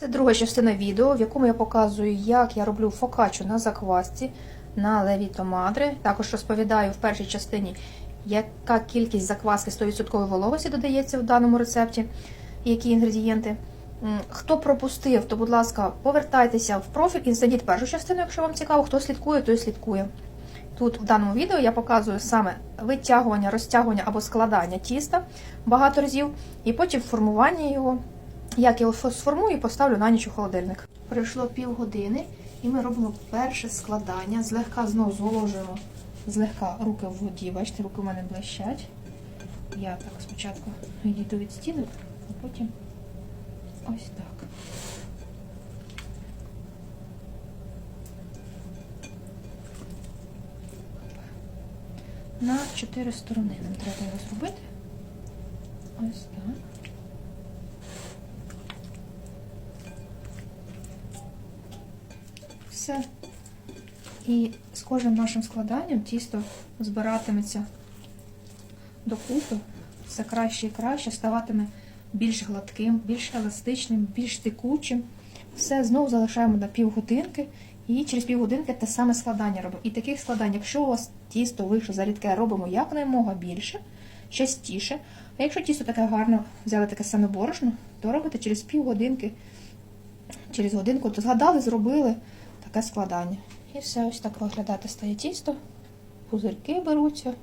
Це друга частина відео, в якому я показую, як я роблю фокачу на заквасці на левіто мадре. Також розповідаю в першій частині, яка кількість закваски 100% вологості додається в даному рецепті, які інгредієнти. Хто пропустив, то, будь ласка, повертайтеся в профіль і знайдіть першу частину, якщо вам цікаво. Хто слідкує, той слідкує. Тут в даному відео я показую саме витягування, розтягування або складання тіста багато разів, і потім формування його. Як я його сформую і поставлю на ніч у холодильник. Пройшло півгодини, і ми робимо перше складання. Злегка знову зволожуємо злегка руки в воді. Бачите, руки у мене блищать. Я так спочатку відійду від стінок, а потім ось так. На чотири сторони нам треба його зробити. Ось так. Все. І з кожним нашим складанням тісто збиратиметься докупи, все краще і краще, ставатиме більш гладким, більш еластичним, більш текучим. Все знову залишаємо на півгодинки. І через півгодинки те саме складання робимо. І таких складань, якщо у вас тісто вийшло за рідке, робимо якнаймога більше, частіше. А якщо тісто таке гарне, взяли таке саме борошно, то робите через півгодинки, через годинку, то згадали, зробили таке складання. І все ось так виглядати стає тісто. Пузирки беруться.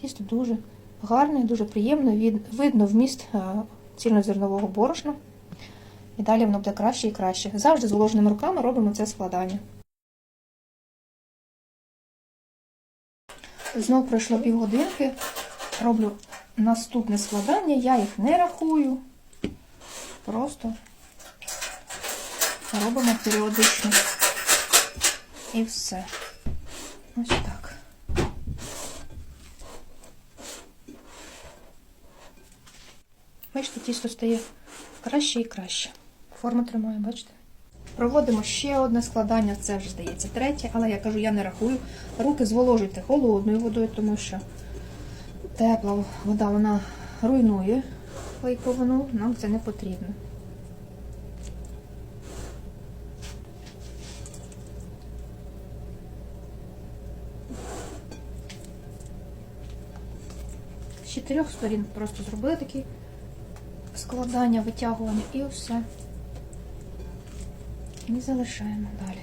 Тісто дуже гарне, дуже приємне. Від- Видно вміст е, цільнозернового борошна. І далі воно буде краще і краще. Завжди з вложеними руками робимо це складання. Знову пройшло півгодинки. Роблю наступне складання. Я їх не рахую. Просто робимо періодично. І все. Ось так. Бачите, тісто стає краще і краще. Форма тримає, бачите? Проводимо ще одне складання, це вже здається третє, але я кажу, я не рахую. Руки зволожуйте холодною водою, тому що тепла вода вона руйнує клейковину, нам це не потрібно. З чотирьох сторін просто зробили такі складання, витягування і все. І залишаємо далі.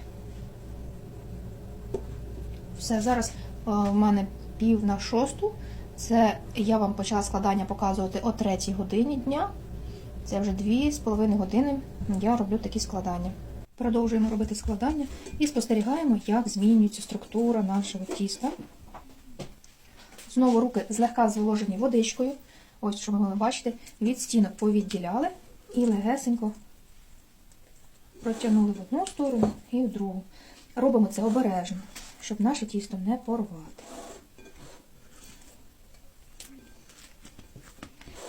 Все, зараз е, в мене пів на шосту. Це я вам почала складання показувати о третій годині дня. Це вже дві з половиною години я роблю такі складання. Продовжуємо робити складання і спостерігаємо, як змінюється структура нашого тіста. Знову руки злегка зволожені водичкою. Ось що ми могли бачити, від стінок повідділяли і легесенько протягнули в одну сторону і в другу. Робимо це обережно, щоб наше тісто не порвати.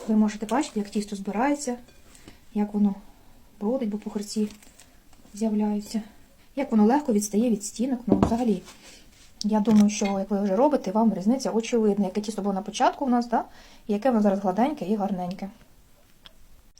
Ви можете бачити, як тісто збирається, як воно бродить, бо пухарці з'являються, як воно легко відстає від стінок. Ну, взагалі, я думаю, що як ви вже робите, вам різниця очевидна, яке тісто було на початку у нас, да? і яке воно зараз гладеньке і гарненьке.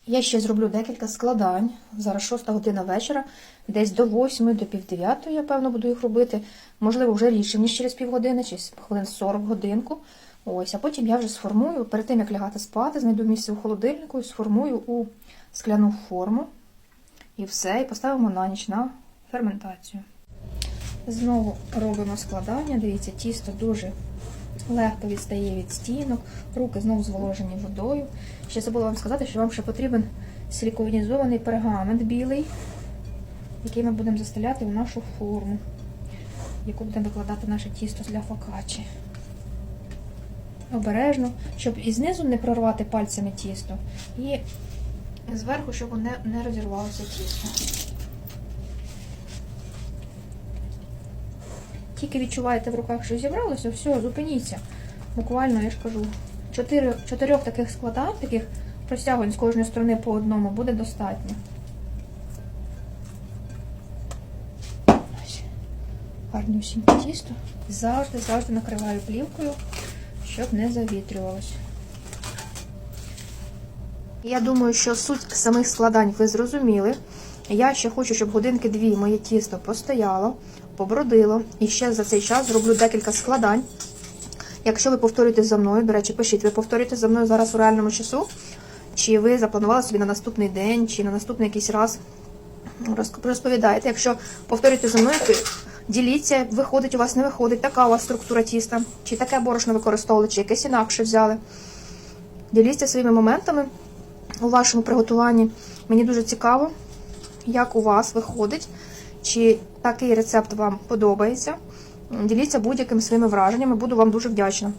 Я ще зроблю декілька складань. Зараз 6 година вечора, десь до 8, до пів 9, я певно буду їх робити. Можливо, вже рідше, ніж через півгодини, чи хвилин 40 годинку. Ось, а потім я вже сформую, перед тим як лягати спати, знайду місце у холодильнику і сформую у скляну форму. І все, і поставимо на ніч на ферментацію. Знову робимо складання. Дивіться, тісто дуже легко відстає від стінок, руки знову зволожені водою. Ще забула вам сказати, що вам ще потрібен силіконізований пергамент білий, який ми будемо застеляти в нашу форму, яку будемо викладати наше тісто для фокачі. Обережно, щоб і знизу не прорвати пальцями тісто, і зверху, щоб не, не розірвалося тісто. Тільки відчуваєте в руках, що зібралося, все, зупиніться. Буквально, я ж кажу, чотири, чотирьох таких складань, таких розтягувань з кожної сторони по одному буде достатньо. Гарнюсіньке тісто. Завжди, завжди накриваю плівкою, щоб не завітрювалося. Я думаю, що суть самих складань ви зрозуміли. Я ще хочу, щоб годинки-дві моє тісто постояло, побродило. І ще за цей час зроблю декілька складань. Якщо ви повторюєте за мною, до речі, пишіть, ви повторюєте за мною зараз у реальному часу, чи ви запланували собі на наступний день, чи на наступний якийсь раз розповідаєте. Якщо повторюєте за мною, то діліться, виходить у вас, не виходить, така у вас структура тіста, чи таке борошно використовували, чи якесь інакше взяли. Діліться своїми моментами у вашому приготуванні. Мені дуже цікаво, як у вас виходить, чи такий рецепт вам подобається. Діліться будь-якими своїми враженнями, буду вам дуже вдячна.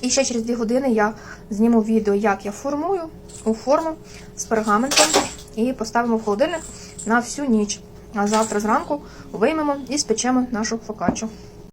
І ще через 2 години я зніму відео, як я формую у форму з пергаментом і поставимо в холодильник на всю ніч. А завтра зранку виймемо і спечемо нашу фокаччу.